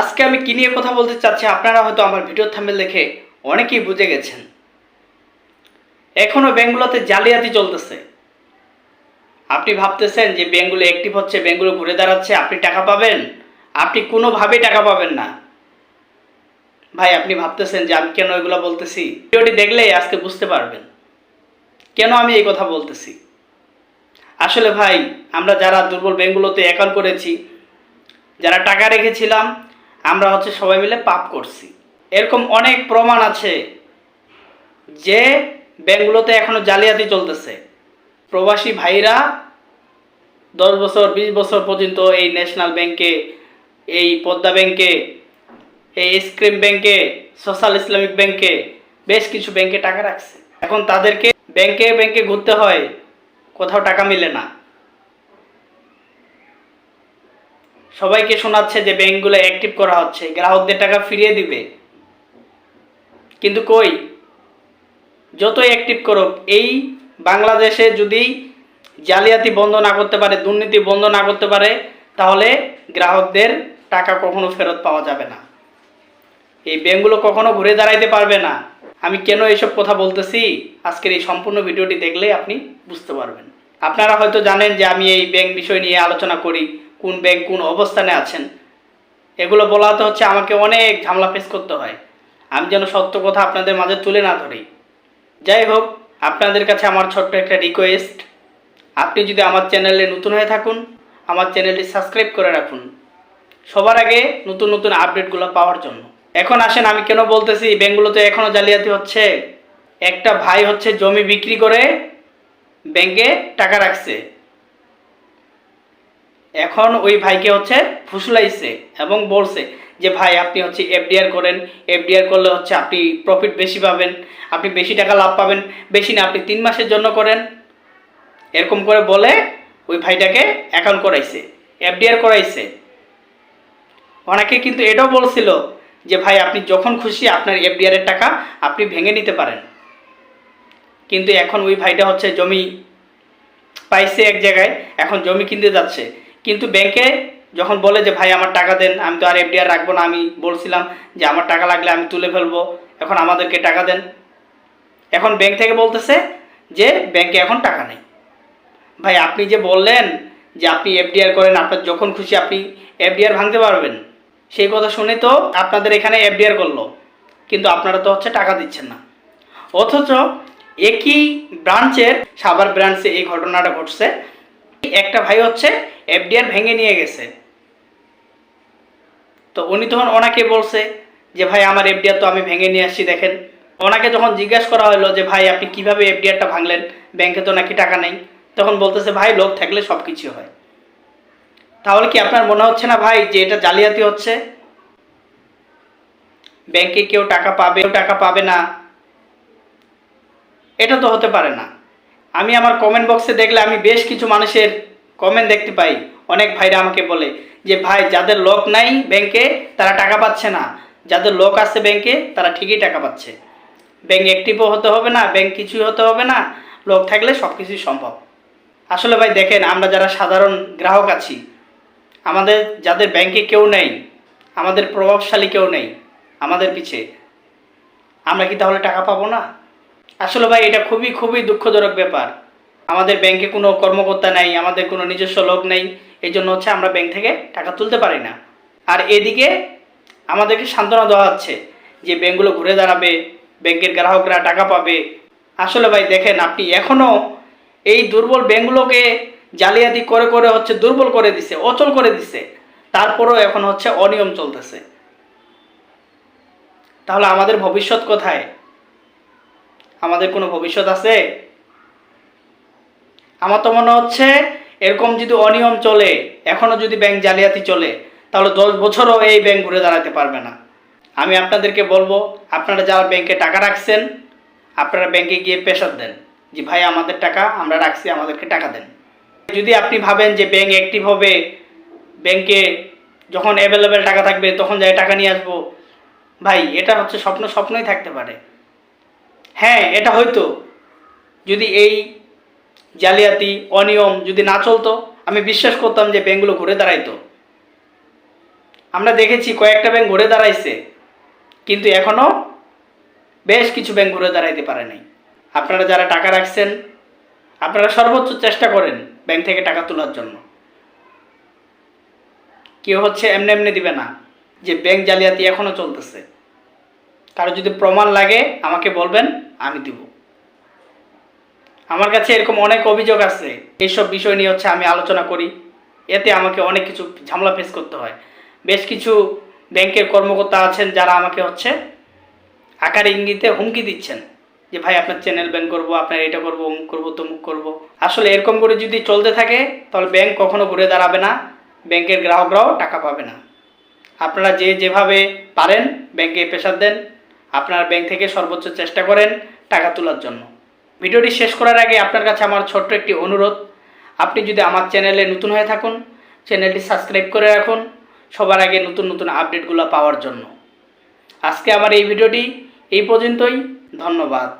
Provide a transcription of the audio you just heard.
আজকে আমি কি নিয়ে কথা বলতে চাচ্ছি আপনারা হয়তো আমার ভিডিও থাম্বেল দেখে অনেকেই বুঝে গেছেন। এখনও ব্যাঙ্কগুলোতে জালিয়াতি চলতেছে। আপনি ভাবতেছেন যে ব্যাঙ্কগুলো অ্যাক্টিভ হচ্ছে ব্যাঙ্কগুলো ঘুরে দাঁড়াচ্ছে, আপনি টাকা পাবেন? আপনি কোনোভাবেই টাকা পাবেন না। ভাই, আপনি ভাবতেছেন যে আমি কেন এগুলো বলতেছি? ভিডিওটি দেখলেই আজকে বুঝতে পারবেন। কেন আমি এই কথা বলতেছি? আসলে ভাই, আমরা যারা দুর্বল ব্যাঙ্কগুলোতে অ্যাকাউন্ট করেছি, যারা টাকা রেখেছিলাম আমরা হচ্ছে সবাই মিলে পাপ করছি। এরকম অনেক প্রমাণ আছে যে ব্যাঙ্কগুলোতে এখনও জালিয়াতি চলতেছে। প্রবাসী ভাইরা দশ বছর, বিশ বছর পর্যন্ত এই ন্যাশনাল ব্যাংকে, এই পদ্মা ব্যাংকে, এই স্ক্রিম ব্যাংকে, সোশ্যাল ইসলামিক ব্যাংকে বেশ কিছু ব্যাংকে টাকা রাখছে। এখন তাদেরকে ব্যাংকে ব্যাংকে ঘুরতে হয়, কোথাও টাকা মিলে না। সবাইকে শোনাচ্ছে যে ব্যাংকগুলো অ্যাক্টিভ করা হচ্ছে, গ্রাহকদের টাকা ফিরিয়ে দিবে। কিন্তু কই? যতই অ্যাক্টিভ করুক, এই বাংলাদেশে যদি জালিয়াতি বন্ধ না করতে পারে, দুর্নীতি বন্ধ না করতে পারে, তাহলে গ্রাহকদের টাকা কখনো ফেরত পাওয়া যাবে না। এই ব্যাংকগুলো কখনো ঘুরে দাঁড়াইতে পারবে না। আমি কেন এইসব কথা বলতেছি? আজকের এই সম্পূর্ণ ভিডিওটি দেখলে আপনি বুঝতে পারবেন। আপনারা হয়তো জানেন যে আমি এই ব্যাংক বিষয় নিয়ে আলোচনা করি। কোন ব্যাংক কোন অবস্থানে আছেন, এগুলো বলাতে হচ্ছে আমাকে অনেক ঝামেলা ফেস করতে হয়। আমি যেন সত্য কথা আপনাদের মাঝে তুলে না ধরি। যাই হোক, আপনাদের কাছে আমার ছোট্ট একটা রিকোয়েস্ট আপনি যদি আমার চ্যানেলে নতুন হয়ে থাকুন, আমার চ্যানেলটি সাবস্ক্রাইব করে রাখুন। সবার আগে নতুন নতুন আপডেটগুলো পাওয়ার জন্য। এখন আসেন, আমি কেন বলতেছি ব্যাঙ্কগুলোতে এখনও জালিয়াতি হচ্ছে। একটা ভাই হচ্ছে জমি বিক্রি করে ব্যাংকে টাকা রাখছে। এখন ওই ভাইকে হচ্ছে ফুসলাইছে এবং বলছে যে, ভাই, আপনি হচ্ছে এফডিআর করেন। এফডিআর করলে হচ্ছে আপনি প্রফিট বেশি পাবেন। আপনি বেশি টাকা লাভ পাবেন। বেশি না, আপনি তিন মাসের জন্য করেন। এরকম করে বলে ওই ভাইটাকে অ্যাকাউন্ট করাইছে, এফডিআর করাইছে। অনেকে কিন্তু এটাও বলছিল যে, ভাই, আপনি যখন খুশি আপনার এফডিআরের টাকা আপনি ভেঙে নিতে পারেন। কিন্তু এখন ওই ভাইটা হচ্ছে জমি পাইছে এক জায়গায়, এখন জমি কিনতে যাচ্ছে। কিন্তু ব্যাংকে যখন বলে যে, ভাই, আমার টাকা দেন, আমি তো আর এফডিআর রাখব না। আমি বলছিলাম যে, আমার টাকা লাগলে আমি তুলে ফেলব। এখন আমাদেরকে টাকা দেন। এখন ব্যাংক থেকে বলতেছে যে, ব্যাংকে এখন টাকা নেই। ভাই, আপনি যে বললেন যে, আপনি এফডিআর করেন, আপনার যখন খুশি আপনি এফডিআর ভাঙতে পারবেন। সেই কথা শুনে তো আপনাদের এখানে এফডিআর করল। কিন্তু আপনারা তো হচ্ছে টাকা দিচ্ছেন না। অথচ একই ব্রাঞ্চের সাভার ব্রাঞ্চে এই ঘটনাটা ঘটছে। একটা ভাই হচ্ছে এফডিআর ভেঙে নিয়ে গেছে। তো উনি তখন ওনাকে বলছে যে, ভাই, আমার এফডিআর তো আমি ভেঙে নিয়ে আসছি, দেখেন। ওনাকে যখন জিজ্ঞাসা করা হলো যে, ভাই, আপনি কীভাবে এফডিআরটা ভাঙলেন? ব্যাংকে তো নাকি টাকা নেই। তখন বলতেছে, ভাই, লোক থাকলে সব কিছু হয়। তাহলে কি আপনার মনে হচ্ছে না ভাই যে, এটা জালিয়াতি হচ্ছে? ব্যাংকে কেউ টাকা পাবে, কেউ টাকা পাবে না। এটা তো হতে পারে না। আমি আমার কমেন্ট বক্সে দেখলে আমি বেশ কিছু মানুষের কমেন্ট দেখতে পাই। অনেক ভাইরা আমাকে বলে যে, ভাই, যাদের লোক নাই ব্যাংকে তারা টাকা পাচ্ছে না। যাদের লোক আছে ব্যাংকে তারা ঠিকই টাকা পাচ্ছে। ব্যাংক অ্যাক্টিভও হতে হবে না ব্যাংক কিছুই হতে হবে না। লোক থাকলে সব কিছুই সম্ভব। আসলে ভাই, দেখেন, আমরা যারা সাধারণ গ্রাহক আছি, আমাদের, যাদের ব্যাংকে কেউ নেই, আমাদের প্রভাবশালী কেউ নেই, আমাদের পিছে, আমরা কি তাহলে টাকা পাবো না? আসলে ভাই, এটা খুবই খুবই দুঃখজনক ব্যাপার। আমাদের ব্যাংকে কোনো কর্মকর্তা নেই, আমাদের কোনো নিজস্ব লোক নেই এই জন্য হচ্ছে আমরা ব্যাংক থেকে টাকা তুলতে পারি না। আর এদিকে আমাদেরকে সান্ত্বনা দেওয়া হচ্ছে যে ব্যাংকগুলো ঘুরে দাঁড়াবে ব্যাংকের গ্রাহকরা টাকা পাবে। আসলে ভাই, দেখেন আপনি এখনও এই দুর্বল ব্যাংকগুলোকে জালিয়াতি করে করে হচ্ছে দুর্বল করে দিছে, অচল করে দিছে। তারপরেও এখন হচ্ছে অনিয়ম চলতেছে। তাহলে আমাদের ভবিষ্যৎ কোথায়? আমাদের কোনো ভবিষ্যৎ আছে? আমার তো মনে হচ্ছে এরকম যদি অনিয়ম চলে এখনও যদি ব্যাংক জালিয়াতি চলে, তাহলে দশ বছরও এই ব্যাংক ঘুরে দাঁড়াতে পারবে না। আমি আপনাদেরকে বলব, আপনারা যারা ব্যাংকে টাকা রাখছেন, আপনারা ব্যাংকে গিয়ে পেশার দেন। যে ভাই, আমাদের টাকা, আমরা রাখছি, আমাদেরকে টাকা দেন। যদি আপনি ভাবেন যে ব্যাংক অ্যাক্টিভ হবে ব্যাংকে যখন অ্যাভেলেবেল টাকা থাকবে, তখন যাই টাকা নিয়ে আসব। ভাই, এটা হচ্ছে স্বপ্ন, স্বপ্নই থাকতে পারে। হ্যাঁ এটা হয়তো। যদি এই জালিয়াতি, অনিয়ম যদি না চলতো, আমি বিশ্বাস করতাম যে ব্যাংকগুলো ঘুরে দাঁড়াইতো। আমরা দেখেছি কয়েকটা ব্যাংক ঘুরে দাঁড়াইছে, কিন্তু এখনও বেশ কিছু ব্যাংক ঘুরে দাঁড়াইতে পারে নাই। আপনারা যারা টাকা রাখছেন, আপনারা সর্বোচ্চ চেষ্টা করেন ব্যাংক থেকে টাকা তোলার জন্য। কেউ হচ্ছে এমনি এমনি দিবে না যে ব্যাংক জালিয়াতি এখনও চলতেছে। কারও যদি প্রমাণ লাগে, আমাকে বলবেন। আমি দিব। আমার কাছে এরকম অনেক অভিযোগ আছে। এইসব বিষয় নিয়ে হচ্ছে আমি আলোচনা করি। এতে আমাকে অনেক কিছু ঝামেলা ফেস করতে হয়। বেশ কিছু ব্যাংকের কর্মকর্তা আছেন যারা আমাকে হচ্ছে আকার ইঙ্গিতে হুমকি দিচ্ছেন যে, ভাই, আপনার চ্যানেল ব্যান করব, আপনার এটা করব, অমুক করব, তমুক করব। আসলে এরকম করে যদি চলতে থাকে, তাহলে ব্যাংক কখনো ঘুরে দাঁড়াবে না। ব্যাংকের গ্রাহকরাও টাকা পাবে না। আপনারা যে যেভাবে পারেন, ব্যাংকে প্রেশার দেন। আপনার ব্যাংক থেকে সর্বোচ্চ চেষ্টা করেন টাকা তোলার জন্য। ভিডিওটি শেষ করার আগে আপনার কাছে আমার ছোট্ট একটি অনুরোধ। আপনি যদি আমার চ্যানেলে নতুন হয়ে থাকুন, চ্যানেলটি সাবস্ক্রাইব করে রাখুন। সবার আগে নতুন নতুন আপডেটগুলো পাওয়ার জন্য। আজকে আমার এই ভিডিওটি এই পর্যন্তই। ধন্যবাদ।